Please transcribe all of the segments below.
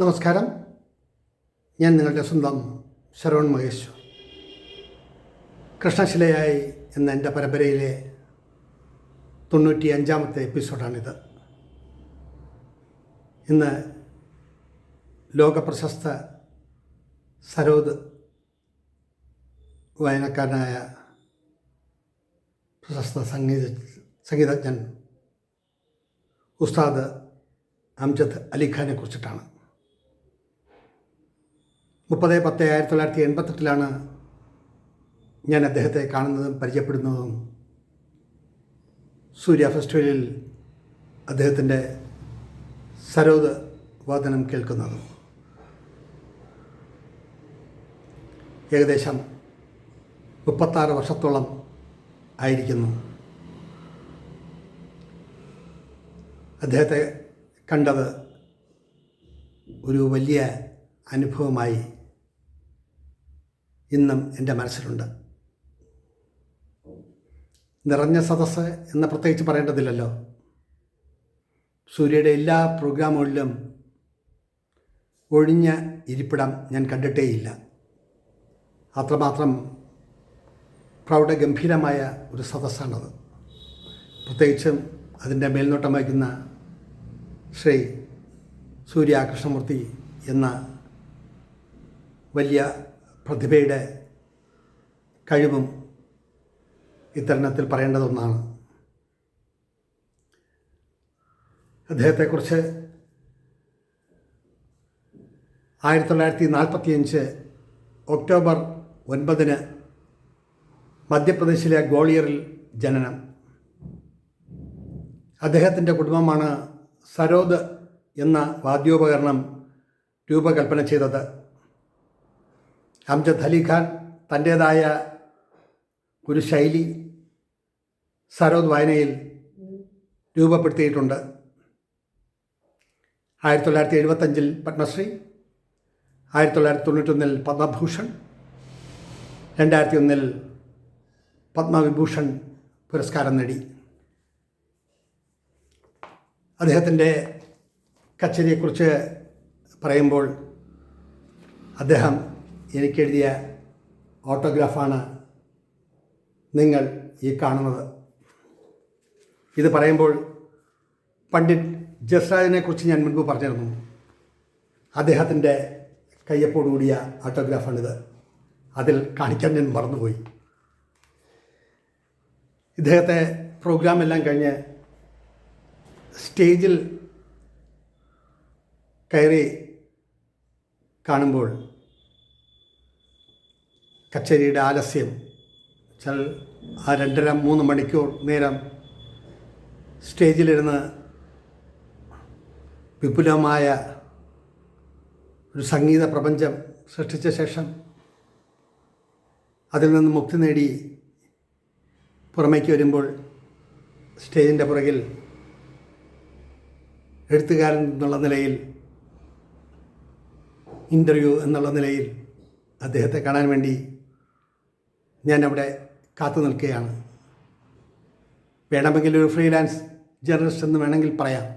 നമസ്കാരം. ഞാൻ നിങ്ങളുടെ സ്വന്തം ശരവൺ മഹേഷ്. കൃഷ്ണശിലയായി എന്ന എന്റെ പരമ്പരയിലെ തൊണ്ണൂറ്റി അഞ്ചാമത്തെ എപ്പിസോഡാണിത്. ഇന്ന് ലോകപ്രശസ്ത സരോദ് വായനക്കാരനായ പ്രശസ്ത സംഗീത സംഗീതജ്ഞൻ ഉസ്താദ് അംജദ് അലിഖാനെ കുറിച്ചിട്ടാണ്. മുപ്പത് പത്ത് ആയിരത്തി തൊള്ളായിരത്തി എൺപത്തെട്ടിലാണ് ഞാൻ അദ്ദേഹത്തെ കാണുന്നതും പരിചയപ്പെടുന്നതും. സൂര്യ ഫെസ്റ്റിവലിൽ അദ്ദേഹത്തിന്റെ സരോദ് വാദനം കേൾക്കുന്നതും. ഏകദേശം മുപ്പത്താറ് വർഷത്തോളം ആയിരിക്കുന്നു. അദ്ദേഹത്തെ കണ്ടത് ഒരു വലിയ അനുഭവമായി ഇന്നും എന്റെ മനസ്സിലുണ്ട്. നിറഞ്ഞ സദസ്സ് എന്ന് പ്രത്യേകിച്ച് പറയേണ്ടതില്ലല്ലോ. സൂര്യയുടെ എല്ലാ പ്രോഗ്രാമുകളിലും ഒഴിഞ്ഞ ഇരിപ്പിടം ഞാൻ കണ്ടിട്ടേയില്ല. അത്രമാത്രം പ്രൗഢഗംഭീരമായ ഒരു സദസ്സാണത്. പ്രത്യേകിച്ചും അതിന്റെ മേൽനോട്ടം വഹിക്കുന്ന ശ്രീ സൂര്യ കൃഷ്ണമൂർത്തി എന്ന വലിയ പ്രതിഭയുടെ കഴിവും ഇത്തരണത്തിൽ പറയേണ്ടതൊന്നാണ്. അദ്ദേഹത്തെക്കുറിച്ച് ആയിരത്തി തൊള്ളായിരത്തി നാൽപ്പത്തിയഞ്ച് ഒക്ടോബർ ഒൻപതിന് മധ്യപ്രദേശിലെ ഗോളിയറിൽ ജനനം. അദ്ദേഹത്തിന്റെ കുടുംബമാണ് സരോദ് എന്ന വാദ്യോപകരണം രൂപകൽപ്പന ചെയ്തത്. അംജദ് അലിഖാൻ തന്റേതായ ഒരു ശൈലി സരോദ് വായനയിൽ രൂപപ്പെടുത്തിയിട്ടുണ്ട്. ആയിരത്തി തൊള്ളായിരത്തി എഴുപത്തഞ്ചിൽ പത്മശ്രീ ആയിരത്തി തൊള്ളായിരത്തി തൊണ്ണൂറ്റൊന്നിൽ പത്മഭൂഷൺ രണ്ടായിരത്തി ഒന്നിൽ പത്മവിഭൂഷൺ പുരസ്കാരം നേടി. അദ്ദേഹത്തിന്റെ കച്ചേരിയെക്കുറിച്ച് പറയുമ്പോൾ അദ്ദേഹം എനിക്കെഴുതിയ ഓട്ടോഗ്രാഫാണ് നിങ്ങൾ ഈ കാണുന്നത്. ഇത് പറയുമ്പോൾ പണ്ഡിറ്റ് ജസ്രാജിനെക്കുറിച്ച് ഞാൻ മുൻപ് പറഞ്ഞിരുന്നു. അദ്ദേഹത്തിന്റെ കയ്യപ്പോടുകൂടിയ ഓട്ടോഗ്രാഫാണിത്. അതിൽ കാണിക്കാൻ ഞാൻ മറന്നുപോയി. ഇദ്ദേഹത്തെ പ്രോഗ്രാം എല്ലാം കഴിഞ്ഞ് സ്റ്റേജിൽ കയറി കാണുമ്പോൾ കച്ചേരിയുടെ ആലസ്യം. വെച്ചാൽ ആ രണ്ടര മൂന്ന് മണിക്കൂർ നേരം സ്റ്റേജിലിരുന്ന് വിപുലമായ ഒരു സംഗീത പ്രപഞ്ചം സൃഷ്ടിച്ച ശേഷം അതിൽ നിന്ന് മുക്തി നേടി പുറമേക്ക് വരുമ്പോൾ സ്റ്റേജിന്റെ പുറകിൽ എഴുത്തുകാരൻ എന്നുള്ള നിലയിൽ ഇന്റർവ്യൂ എന്നുള്ള നിലയിൽ അദ്ദേഹത്തെ കാണാൻ വേണ്ടി ഞാൻ അവിടെ കാത്തു നിൽക്കുകയാണ്. വേണമെങ്കിൽ ഒരു ഫ്രീലാൻസ് ജേർണലിസ്റ്റ് എന്ന് വേണമെങ്കിൽ പറയാം.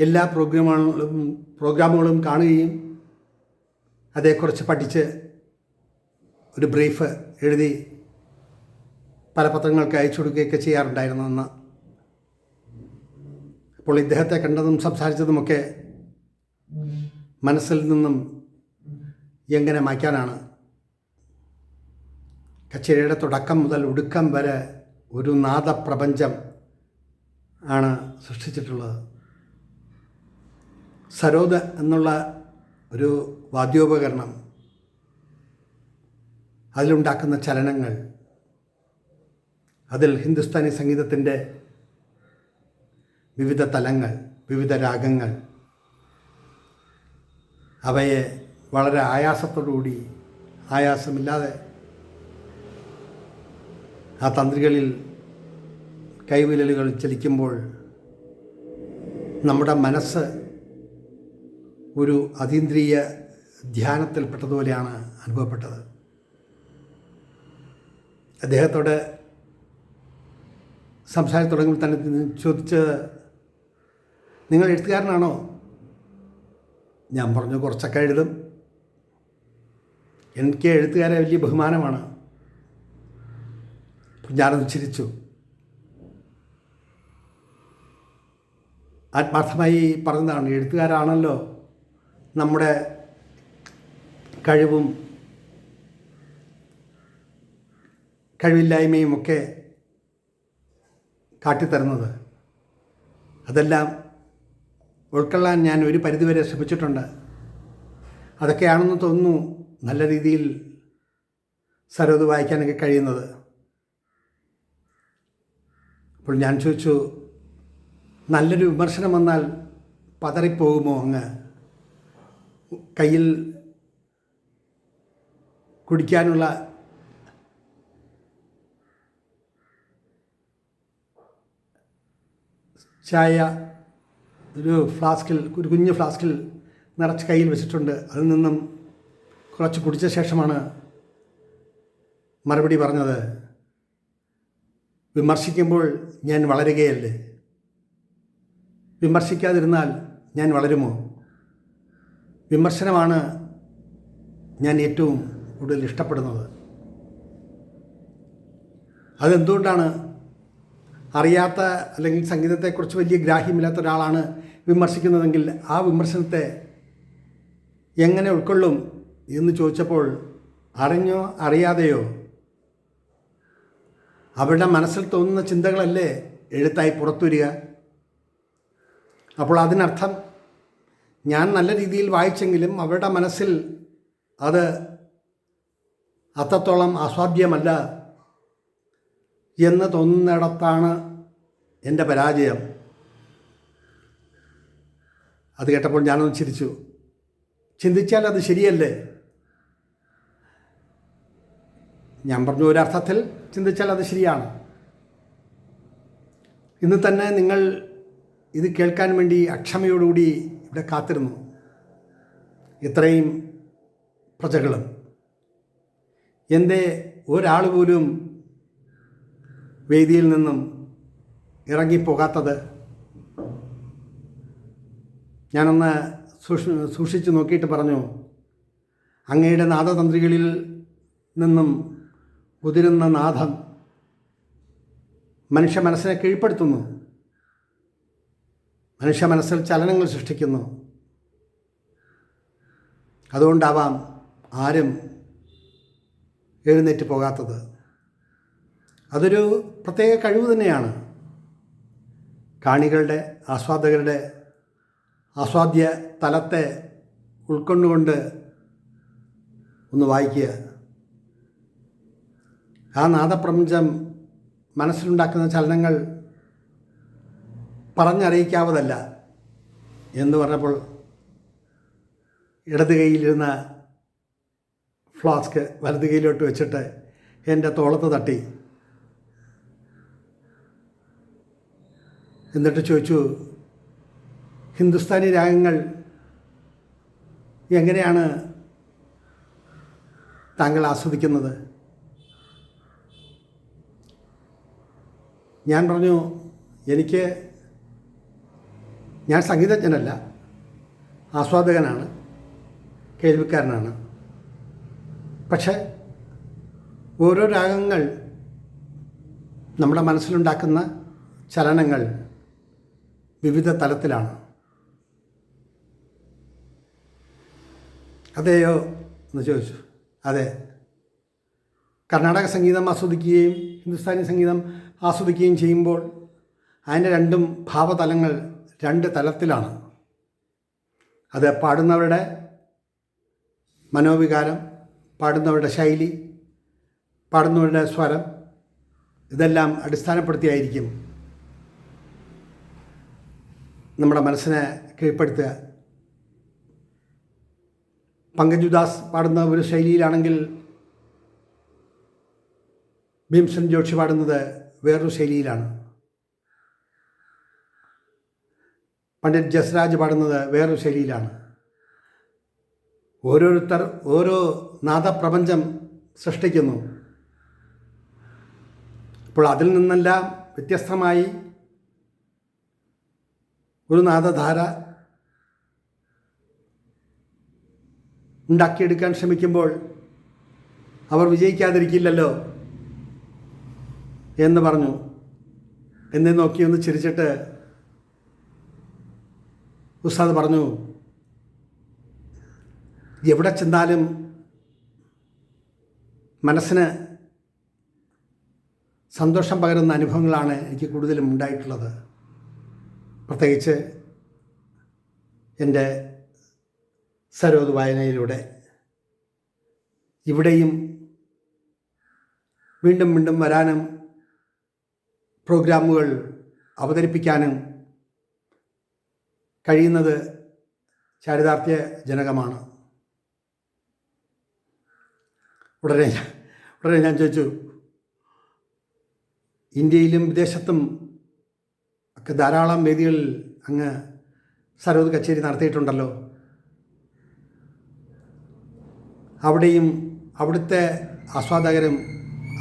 എല്ലാ പ്രോഗ്രാമുകളും പ്രോഗ്രാമുകളും കാണുകയും അതേക്കുറിച്ച് പഠിച്ച് ഒരു ബ്രീഫ് എഴുതി പല പത്രങ്ങൾക്ക് അയച്ചു കൊടുക്കുകയൊക്കെ ചെയ്യാറുണ്ടായിരുന്നു അന്ന് അപ്പോൾ ഇദ്ദേഹത്തെ കണ്ടതും സംസാരിച്ചതുമൊക്കെ മനസ്സിൽ നിന്നും എങ്ങനെ മായ്ക്കാനാണ്? കച്ചേരിയുടെ തുടക്കം മുതൽ ഒടുക്കം വരെ ഒരു നാദപ്രപഞ്ചം ആണ് സൃഷ്ടിച്ചിട്ടുള്ളത്. സരോദ് എന്നുള്ള ഒരു വാദ്യോപകരണം അതിലുണ്ടാക്കുന്ന ചലനങ്ങൾ അതിൽ ഹിന്ദുസ്ഥാനി സംഗീതത്തിന്റെ വിവിധ തലങ്ങൾ വിവിധ രാഗങ്ങൾ അവയെ വളരെ ആയാസത്തോടുകൂടി ആയാസമില്ലാതെ ആ തന്ത്രികളിൽ കൈവിരലുകൾ ചലിക്കുമ്പോൾ നമ്മുടെ മനസ്സ് ഒരു അതീന്ദ്രിയ ധ്യാനത്തിൽപ്പെട്ടതുപോലെയാണ് അനുഭവപ്പെട്ടത്. അദ്ദേഹത്തോട് സംസാരിച്ച് തുടങ്ങുമ്പോൾ തന്നെ ചോദിച്ചത് നിങ്ങൾ എഴുത്തുകാരനാണോ? ഞാൻ പറഞ്ഞു കുറച്ചൊക്കെ എഴുതും. എനിക്ക് എഴുത്തുകാരെ വലിയ ബഹുമാനമാണ്. ഞാനത് ചിരിച്ചു ആത്മാർത്ഥമായി പറഞ്ഞതാണ് എഴുത്തുകാരാണല്ലോ നമ്മുടെ കഴിവും കഴിവില്ലായ്മയും ഒക്കെ കാട്ടിത്തരുന്നത്. അതെല്ലാം ഉൾക്കൊള്ളാൻ ഞാൻ ഒരു പരിധിവരെ ശ്രമിച്ചിട്ടുണ്ട്. അതൊക്കെയാണെന്ന് തോന്നുന്നു നല്ല രീതിയിൽ സരോദ് വായിക്കാനൊക്കെ കഴിയുന്നത്. അപ്പോൾ ഞാൻ ചോദിച്ചു നല്ലൊരു വിമർശനം വന്നാൽ പതറിപ്പോകുമോ അങ്ങ്? കയ്യിൽ കുടിക്കാനുള്ള ചായ ഒരു ഫ്ലാസ്കിൽ ഒരു കുഞ്ഞ് ഫ്ലാസ്കിൽ നിറച്ച് കയ്യിൽ വെച്ചിട്ടുണ്ട്. അതിൽ നിന്നും കുറച്ച് കുടിച്ച ശേഷമാണ് മറുപടി പറഞ്ഞത്. വിമർശിക്കുമ്പോൾ ഞാൻ വളരുകയല്ലേ? വിമർശിക്കാതിരുന്നാൽ ഞാൻ വളരുമോ? വിമർശനമാണ് ഞാൻ ഏറ്റവും കൂടുതൽ ഇഷ്ടപ്പെടുന്നത്. അതെന്തുകൊണ്ടാണ് അറിയാത്ത അല്ലെങ്കിൽ സംഗീതത്തെക്കുറിച്ച് വലിയ ഗ്രാഹ്യമില്ലാത്ത ഒരാളാണ് വിമർശിക്കുന്നതെങ്കിൽ ആ വിമർശനത്തെ എങ്ങനെ ഉൾക്കൊള്ളും എന്ന് ചോദിച്ചപ്പോൾ അറിഞ്ഞോ അറിയാതെയോ അവരുടെ മനസ്സിൽ തോന്നുന്ന ചിന്തകളല്ലേ എഴുത്തായി പുറത്തു വരിക അപ്പോൾ അതിനർത്ഥം ഞാൻ നല്ല രീതിയിൽ വായിച്ചെങ്കിലും അവരുടെ മനസ്സിൽ അത് അത്രത്തോളം ആസ്വാദ്യമല്ല എന്ന് തോന്നുന്നിടത്താണ് എന്റെ പരാജയം. അത് കേട്ടപ്പോൾ ഞാനൊന്ന് ചിരിച്ചു. ചിന്തിച്ചാൽ അത് ശരിയല്ലേ? ഞാൻ പറഞ്ഞു ഒരർത്ഥത്തിൽ ചിന്തിച്ചാൽ അത് ശരിയാണ്. ഇന്ന് തന്നെ നിങ്ങൾ ഇത് കേൾക്കാൻ വേണ്ടി അക്ഷമയോടുകൂടി ഇവിടെ കാത്തിരുന്നു. ഇത്രയും പ്രജകളും. എന്റെ ഒരാൾ പോലും വേദിയിൽ നിന്നും ഇറങ്ങിപ്പോകാത്തത് ഞാനൊന്ന് സൂക്ഷി സൂക്ഷിച്ച് നോക്കിയിട്ട് പറഞ്ഞു അങ്ങയുടെ നാദതന്ത്രികളിൽ നിന്നും ഉതിരുന്ന നാഥം മനുഷ്യ മനസ്സിനെ കീഴ്പ്പെടുത്തുന്നു. മനുഷ്യ മനസ്സിൽ ചലനങ്ങൾ സൃഷ്ടിക്കുന്നു. അതുകൊണ്ടാവാം ആരും എഴുന്നേറ്റ് പോകാത്തത്. അതൊരു പ്രത്യേക കഴിവ് തന്നെയാണ്. കാണികളുടെ ആസ്വാദകരുടെ ആസ്വാദ്യ തലത്തെ ഉൾക്കൊണ്ടുകൊണ്ട് ഒന്ന് വായിക്കുക. ആ നാദപ്രപഞ്ചം മനസ്സിലുണ്ടാക്കുന്ന ചലനങ്ങൾ പറഞ്ഞറിയിക്കാവതല്ല എന്ന് പറഞ്ഞപ്പോൾ ഇടത് കൈയിലിരുന്ന ഫ്ലാസ്ക് വലത് കൈയിലോട്ട് വെച്ചിട്ട് എന്റെ തോളത്ത് തട്ടി. എന്നിട്ട് ചോദിച്ചു ഹിന്ദുസ്ഥാനി രാഗങ്ങൾ എങ്ങനെയാണ് താങ്കൾ ആസ്വദിക്കുന്നത്? ഞാൻ പറഞ്ഞു എനിക്ക് ഞാൻ സംഗീതജ്ഞനല്ല ആസ്വാദകനാണ് കേൾവിക്കാരനാണ്. പക്ഷേ ഓരോ രാഗങ്ങൾ നമ്മുടെ മനസ്സിലുണ്ടാക്കുന്ന ചലനങ്ങൾ വിവിധ തലത്തിലാണ്. അതെയോ? എന്ന് ചോദിച്ചു. അതെ. കർണാടക സംഗീതം ആസ്വദിക്കുകയും ഹിന്ദുസ്ഥാനി സംഗീതം ആസ്വദിക്കുകയും ചെയ്യുമ്പോൾ അതിന്റെ രണ്ടും ഭാവതലങ്ങൾ രണ്ട് തലത്തിലാണ്. അത് പാടുന്നവരുടെ മനോവികാരം പാടുന്നവരുടെ ശൈലി പാടുന്നവരുടെ സ്വരം ഇതെല്ലാം അടിസ്ഥാനപ്പെടുത്തിയായിരിക്കും നമ്മുടെ മനസ്സിനെ കീഴ്പ്പെടുത്തുക. പങ്കജുദാസ് പാടുന്ന ഒരു ശൈലിയിലാണെങ്കിൽ ഭീംസൻ ജോഷി പാടുന്നത് വേറൊരു ശൈലിയിലാണ്. പണ്ഡിറ്റ് ജസ്രാജ് പാടുന്നത് വേറൊരു ശൈലിയിലാണ്. ഓരോരുത്തർ ഓരോ നാദപ്രപഞ്ചം സൃഷ്ടിക്കുന്നു. അപ്പോൾ അതിൽ നിന്നെല്ലാം വ്യത്യസ്തമായി ഒരു നാദധാര ഉണ്ടാക്കിയെടുക്കാൻ ശ്രമിക്കുമ്പോൾ അവർ വിജയിക്കാതിരിക്കില്ലല്ലോ? എന്ന് പറഞ്ഞു. എന്നെ നോക്കി ഒന്ന് ചിരിച്ചിട്ട് ഉസ്താദ് പറഞ്ഞു എവിടെ ചെന്നാലും മനസ്സിന് സന്തോഷം പകരുന്ന അനുഭവങ്ങളാണ് എനിക്ക് കൂടുതലും ഉണ്ടായിട്ടുള്ളത്. പ്രത്യേകിച്ച് എന്റെ സരോദ് വായനയിലൂടെ. ഇവിടെയും വീണ്ടും വീണ്ടും വരാനും പ്രോഗ്രാമുകൾ അവതരിപ്പിക്കാനും കഴിയുന്നത് ചാരിതാർത്ഥ്യ ജനകമാണ്. ഉടനെ ഉടനെ ഞാൻ ചോദിച്ചു ഇന്ത്യയിലും വിദേശത്തും ഒക്കെ ധാരാളം വേദികളിൽ അങ്ങ് സരോദ് കച്ചേരി നടത്തിയിട്ടുണ്ടല്ലോ. അവിടെയും അവിടുത്തെ ആസ്വാദകരും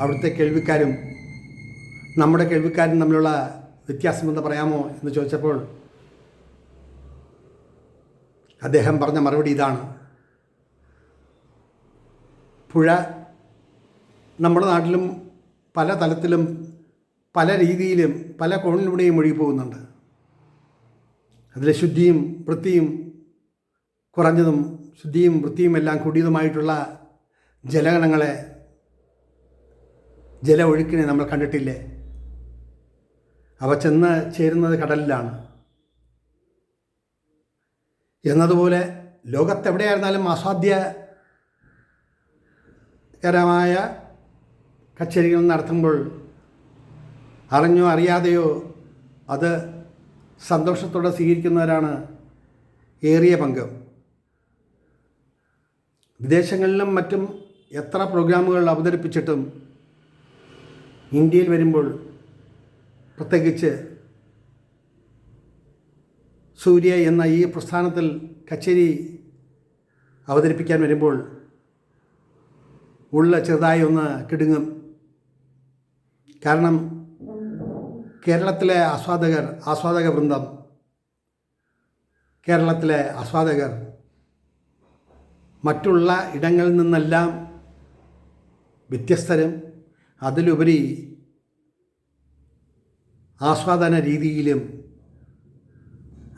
അവിടുത്തെ കേൾവിക്കാരും നമ്മുടെ കേൾവിക്കാരും തമ്മിലുള്ള വ്യത്യാസമെന്ന് പറയാമോ എന്ന് ചോദിച്ചപ്പോൾ അദ്ദേഹം പറഞ്ഞ മറുപടി ഇതാണ്. പുഴ നമ്മുടെ നാട്ടിലും പല തലത്തിലും പല രീതിയിലും പല കോണിലൂടെയും ഒഴുകി പോകുന്നുണ്ട്. അതിലെ ശുദ്ധിയും വൃത്തിയും കുറഞ്ഞതും ശുദ്ധിയും വൃത്തിയും എല്ലാം കൂടിയതുമായിട്ടുള്ള ജലഗണങ്ങളെ ജല ഒഴുക്കിനെ നമ്മൾ കണ്ടിട്ടില്ലേ? അവ ചെന്ന് ചേരുന്നത് കടലിലാണ്. എന്നതുപോലെ ലോകത്തെവിടെയായിരുന്നാലും അസാധ്യകരമായ കച്ചേരികൾ നടത്തുമ്പോൾ അറിഞ്ഞോ അറിയാതെയോ അത് സന്തോഷത്തോടെ സ്വീകരിക്കുന്നവരാണ് ഏറിയ പങ്ക്. വിദേശങ്ങളിലും മറ്റും എത്ര പ്രോഗ്രാമുകൾ അവതരിപ്പിച്ചിട്ടും ഇന്ത്യയിൽ വരുമ്പോൾ പ്രത്യേകിച്ച് സൂര്യ എന്ന ഈ പ്രസ്ഥാനത്തിൽ കച്ചേരി അവതരിപ്പിക്കാൻ വരുമ്പോൾ ഉള്ള ചെറുതായി ഒന്ന് കിടുങ്ങും. കാരണം കേരളത്തിലെ ആസ്വാദകർ ആസ്വാദക വൃന്ദം കേരളത്തിലെ ആസ്വാദകർ മറ്റുള്ള ഇടങ്ങളിൽ നിന്നെല്ലാം വ്യത്യസ്തരും അതിലുപരി ആസ്വാദന രീതിയിലും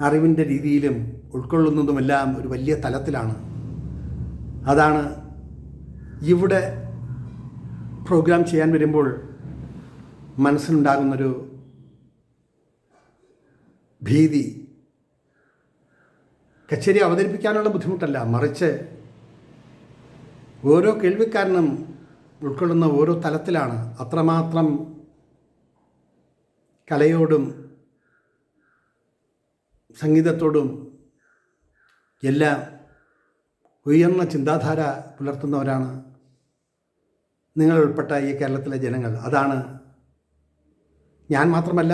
അറിവിന്റെ രീതിയിലും ഉൾക്കൊള്ളുന്നതുമെല്ലാം ഒരു വലിയ തലത്തിലാണ്. അതാണ് ഇവിടെ പ്രോഗ്രാം ചെയ്യാൻ വരുമ്പോൾ മനസ്സിലുണ്ടാകുന്നൊരു ഭീതി. കച്ചേരി അവതരിപ്പിക്കാനുള്ള ബുദ്ധിമുട്ടല്ല മറിച്ച് ഓരോ കേൾവിക്കാരനും ഉൾക്കൊള്ളുന്ന ഓരോ തലത്തിലാണ്. അത്രമാത്രം കലയോടും സംഗീതത്തോടും എല്ലാം ഉയർന്ന ചിന്താധാര പുലർത്തുന്നവരാണ് നിങ്ങൾ ഉൾപ്പെട്ട ഈ കേരളത്തിലെ ജനങ്ങൾ. അതാണ് ഞാൻ മാത്രമല്ല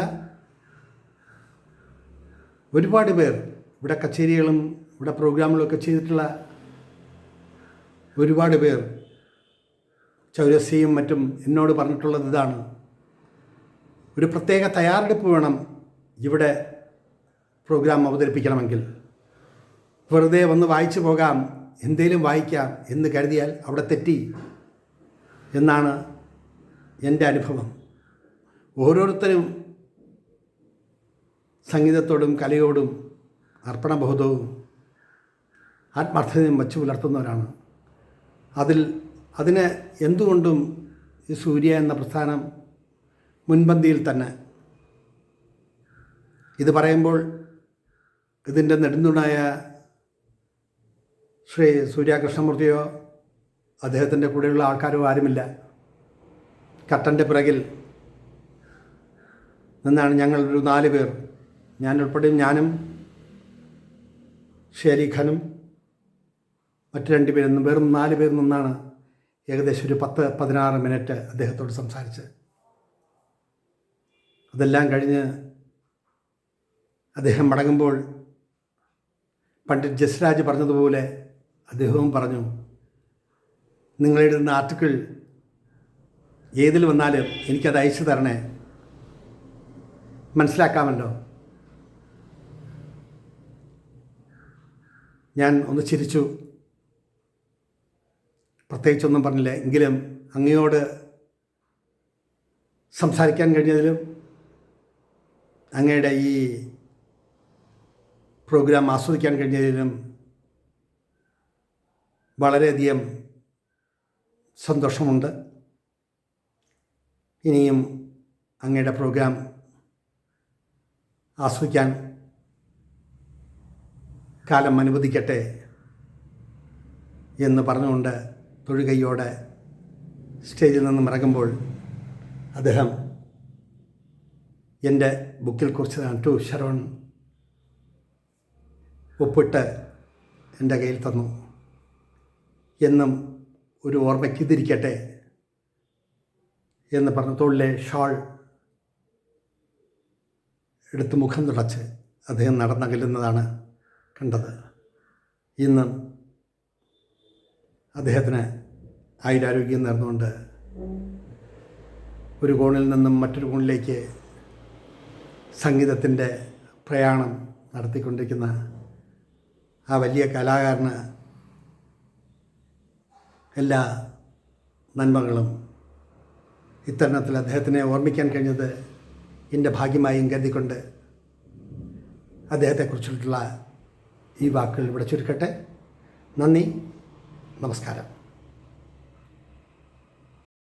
ഒരുപാട് പേർ ഇവിടെ കച്ചേരികളും ഇവിടെ പ്രോഗ്രാമുകളൊക്കെ ചെയ്തിട്ടുള്ള ഒരുപാട് പേർ ചൗരസിയും മറ്റും എന്നോട് പറഞ്ഞിട്ടുള്ളത് ഇതാണ്. ഒരു പ്രത്യേക തയ്യാറെടുപ്പ് വേണം ഇവിടെ പ്രോഗ്രാം അവതരിപ്പിക്കണമെങ്കിൽ. വെറുതെ വന്ന് വായിച്ചു പോകാം എന്തേലും വായിക്കാം എന്ന് കരുതിയാൽ അവിടെ തെറ്റി എന്നാണ് എന്റെ അനുഭവം. ഓരോരുത്തരും സംഗീതത്തോടും കലയോടും അർപ്പണബോധവും ആത്മാർത്ഥതയും വച്ചു പുലർത്തുന്നവരാണ്. അതിൽ അതിന് എന്തുകൊണ്ടും ഈ സൂര്യ എന്ന പ്രസ്ഥാനം മുൻപന്തിയിൽ തന്നെ. ഇത് പറയുമ്പോൾ ഇതിന്റെ നെടുന്തുണായ ശ്രീ സൂര്യകൃഷ്ണമൂർത്തിയോ അദ്ദേഹത്തിന്റെ കൂടെയുള്ള ആൾക്കാരോ ആരുമില്ല. കട്ടന്റെ പിറകിൽ നിന്നാണ് ഞങ്ങൾ ഒരു നാല് പേർ. ഞാൻ ഉൾപ്പെടെയും ഞാനും ഷേരിഖനും മറ്റു രണ്ട് പേരും വെറും നാല് പേർ നിന്നാണ് ഏകദേശം ഒരു പത്ത് പതിനാറ് മിനിറ്റ് അദ്ദേഹത്തോട് സംസാരിച്ച് അതെല്ലാം കഴിഞ്ഞ് അദ്ദേഹം മടങ്ങുമ്പോൾ പണ്ഡിറ്റ് ജസ്രാജ് പറഞ്ഞതുപോലെ അദ്ദേഹവും പറഞ്ഞു നിങ്ങളെഴുതുന്ന ആർട്ടിക്കിൾ ഏതിൽ വന്നാലും എനിക്കത് അയച്ചു തരണേ. മനസ്സിലാക്കാമല്ലോ? ഞാൻ ഒന്ന് ചിരിച്ചു. പ്രത്യേകിച്ചൊന്നും പറഞ്ഞില്ല. എങ്കിലും അങ്ങയോട് സംസാരിക്കാൻ കഴിഞ്ഞതിലും അങ്ങയുടെ ഈ പ്രോഗ്രാം ആസ്വദിക്കാൻ കഴിഞ്ഞതിലും വളരെയധികം സന്തോഷമുണ്ട്. ഇനിയും അങ്ങയുടെ പ്രോഗ്രാം ആസ്വദിക്കാൻ കാലം അനുവദിക്കട്ടെ എന്ന് പറഞ്ഞുകൊണ്ട് തൊഴുകൈയോടെ സ്റ്റേജിൽ നിന്നും ഇറങ്ങുമ്പോൾ അദ്ദേഹം എന്റെ ബുക്കിൽ കുറിച്ചതാണ്. ടു ശരവൺ ഒപ്പിട്ട് എന്റെ കയ്യിൽ തന്നു. എന്നും ഒരു ഓർമ്മയ്ക്ക് ഇതിരിക്കട്ടെ എന്ന് പറഞ്ഞ തോളിലെ ഷാൾ എടുത്ത് മുഖം തുടച്ച് അദ്ദേഹം നടന്നകലുന്നതാണ് കണ്ടത്. ഇന്നും അദ്ദേഹത്തിന് ആയുരാരോഗ്യം നേർന്നുകൊണ്ട് ഒരു കോണിൽ നിന്നും മറ്റൊരു കോണിലേക്ക് സംഗീതത്തിന്റെ പ്രയാണം നടത്തിക്കൊണ്ടിരിക്കുന്ന ആ വലിയ കലാകാരന് എല്ലാ നന്മകളും ഇത്തരണത്തിൽ അദ്ദേഹത്തിനെ ഓർമ്മിക്കാൻ കഴിഞ്ഞത് എന്റെ ഭാഗ്യമായും കരുതിക്കൊണ്ട് അദ്ദേഹത്തെക്കുറിച്ചിട്ടുള്ള ഈ വാക്കുകൾ ഇവിടെ ചുരുക്കട്ടെ. നന്ദി. നമസ്കാരം.